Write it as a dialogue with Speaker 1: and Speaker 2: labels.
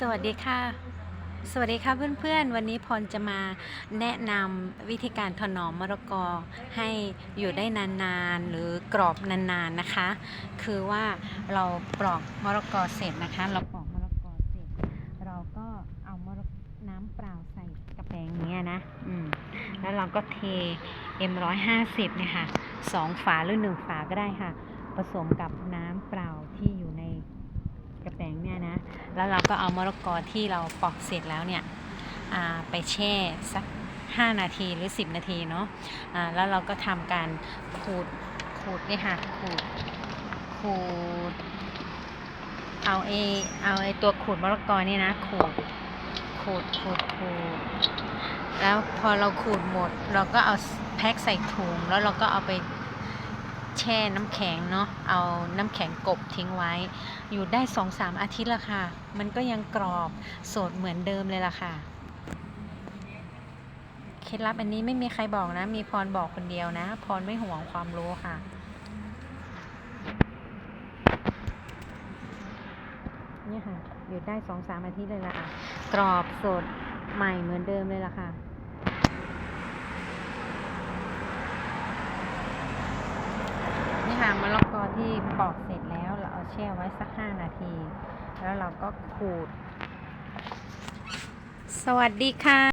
Speaker 1: สวัสดีค่ะ สวัสดีค่ะเพื่อนๆ วันนี้พรจะมาแนะนำวิธีการถนอมมะละกอให้อยู่ได้นานๆ หรือกรอบนานๆนะคะ คือว่าเราปลอกมะละกอเสร็จนะคะ เราปลอกมะละกอเสร็จ เราก็เอามะละน้ำเปล่าใส่กระแปงเนี้ยนะอืมแล้วเราก็เท M150 เนี่ยค่ะสองฝาหรือหนึ่งฝาก็ได้ค่ะ ผสมกับน้ำเปล่าที่อยู่ในกระแปงเนี่ยนะ แล้วเราก็เอามะละกอที่เราปอกเสร็จแล้วเนี่ยไปแช่สัก 5 นาทีหรือ 10 นาทีเนาะอ่าแล้วเราก็ทำการขูดขูดเนี่ยค่ะขูดขูดเอาไอเอาไอตัวขูดมะละกอนี่นะขูดขูดขูดขูดแล้วพอเราขูดหมด เราก็เอาแพ็คใส่ถุงแล้วเราก็เอาไป แช่น้ำแข็งเนาะเอาน้ำแข็งกบทิ้งไว้ อยู่ได้สองสามอาทิตย์ละค่ะ มันก็ยังกรอบสดเหมือนเดิมเลยล่ะค่ะเคล็ดลับอันนี้ไม่มีใครบอกนะ มีพรบอกคนเดียวนะ พรไม่ห่วงความรู้ค่ะเนี่ยค่ะ อยู่ได้สองสามอาทิตย์เลยล่ะค่ะ กรอบสดใหม่เหมือนเดิมเลยล่ะค่ะนี่ค่ะ มะละกอที่ปอกเสร็จแล้วเราเอาแช่ไว้สักห้านาที แล้วเราก็ขูด สวัสดีค่ะ